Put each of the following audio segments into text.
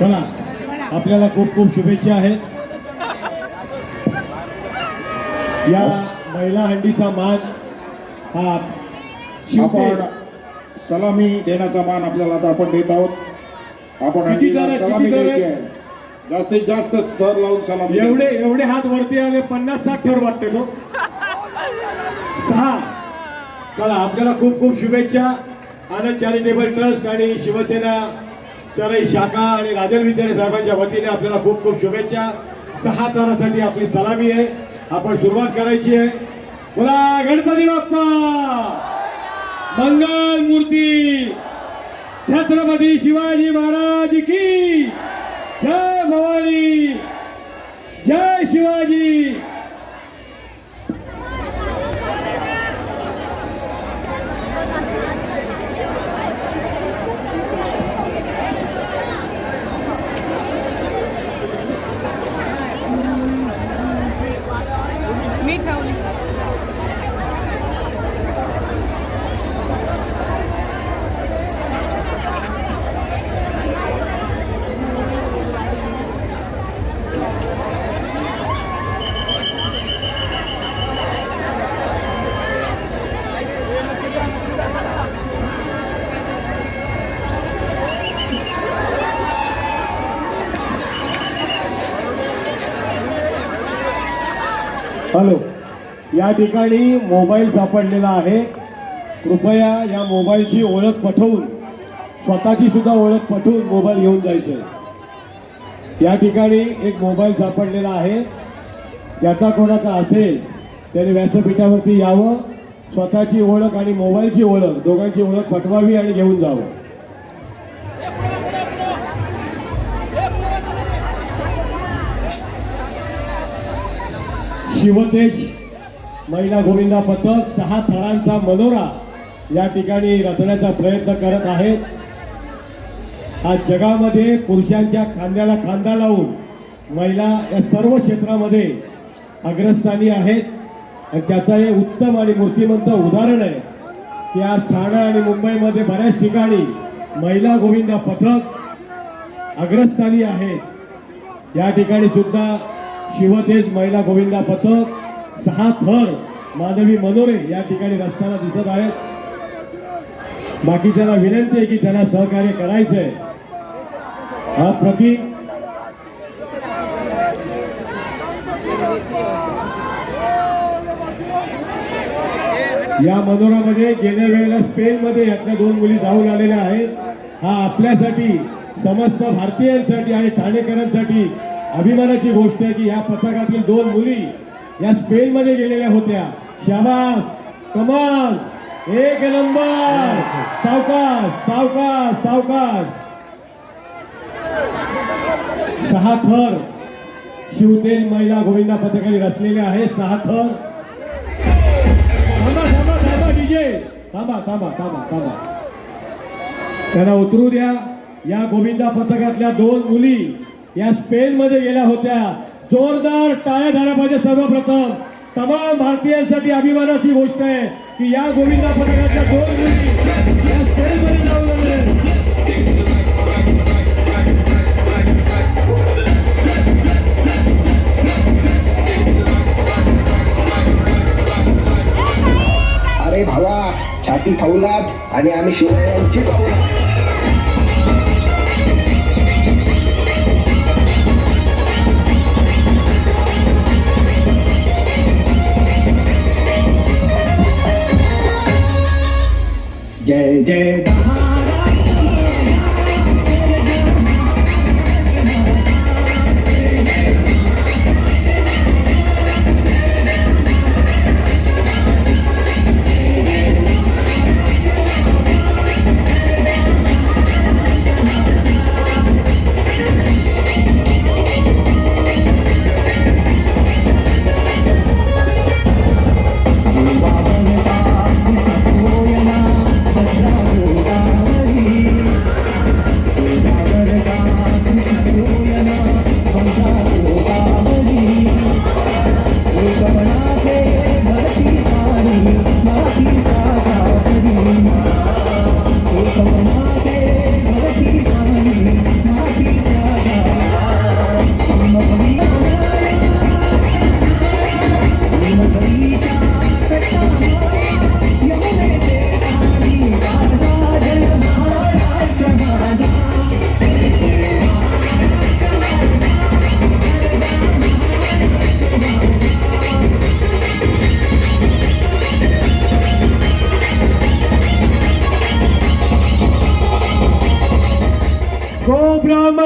चला आपल्याला खूप खूप शुभेच्छा आहेत. या महिला हंडीचा मान हा आपण सलामी देण्याचा मान आपल्याला आता आपण देत आहोत. आपण हंडीला? सलामी द्यायची? आहे. जास्तीत जास्त स्तर लावून सलामी एवढे एवढे हात वरती आले पन्नास साठ ठर वाटते तो सहा. चला आपल्याला खूप खूप शुभेच्छा. आनंद चॅरिटेबल ट्रस्ट आणि शिवसेना चरई शाखा आणि राजन विद्यालय साहेबांच्या वतीने आपल्याला खूप खूप शुभेच्छा. सहा तारासाठी आपली सलामी आहे. आपण सुरुवात करायची आहे. बोला गणपती बाप्पा! मंगल मूर्ती! छत्रपती शिवाजी महाराज की जय भवानी! जय शिवाजी! biết không Alo. या ठिकाणी मोबाईल सापडलेला आहे. कृपया या मोबाईलची ओळख पटवून स्वतःची सुद्धा ओळख पटवून मोबाईल घेऊन जायचं. या ठिकाणी एक मोबाईल सापडलेला आहे. ज्याचा कोणाचा असेल त्याने व्यासपीठावरती यावं. स्वतःची ओळख आणि मोबाईलची ओळख दोघांची ओळख पटवावी आणि घेऊन जावं. शिवतेज महिला गोविंदा पथक सहा थरांचा मनोरा या ठिकाणी रचण्याचा प्रयत्न करत आहेत. आज जगामध्ये पुरुषांच्या खांद्याला खांदा लावून महिला या सर्व क्षेत्रामध्ये अग्रस्थानी आहेत. आणि त्याचं हे उत्तम आणि मूर्तिमंत उदाहरण आहे की आज ठाणे आणि मुंबईमध्ये बऱ्याच ठिकाणी महिला गोविंदा पथक अग्रस्थानी आहेत. या ठिकाणी सुद्धा शिवतेज महिला गोविंदा पथक सहा थर माधवी मनोरे या ठिकाणी रस्त्याला दिसत आहेत. बाकी त्याला विनंती आहे की त्यांना सहकार्य करायचं आहे हा प्रतीक. या मनोरामध्ये गेल्या वेळेला स्पेनमध्ये यातल्या दोन मुली जाऊन आलेल्या आहेत. हा आपल्यासाठी समस्त भारतीयांसाठी आणि ठाणेकरांसाठी अभिमानाची गोष्ट आहे की या पथकातील दोन मुली या स्पेनमध्ये गेलेल्या होत्या. शाबास कमाल एक नंबर. सावकाश सावकाश सावकाश सहा थर. शिवतेन महिला गोविंदा पथकाने रचलेले आहे. सहा थर. थांबा थांबा थांबा डीजे. थांबा थांबा थांबा थांबा. त्यांना उतरू द्या. या गोविंदा पथकातल्या दोन मुली या स्पेन मध्ये गेल्या होत्या. जोरदार टाळ्या झाल्या पाहिजे सर्वप्रथम. तमाम भारतीयांसाठी अभिमानाची गोष्ट आहे की या गोविंदा पथकाच्या दोन मुली या जाऊन अरे भावा छाती खाऊलात आणि आम्ही शिवरायांची खाऊ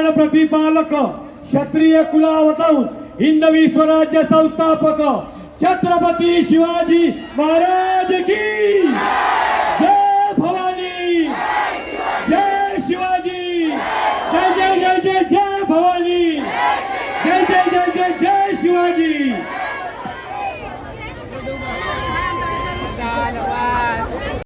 गड प्रतिपालक क्षत्रिय कुलावत हिंदवी स्वराज्य संस्थापक छत्रपती शिवाजी महाराज की! जय भवानी! जय शिवाजी! जय जय जय जय जय भवानी! जय जय जय जय जय शिवाजी!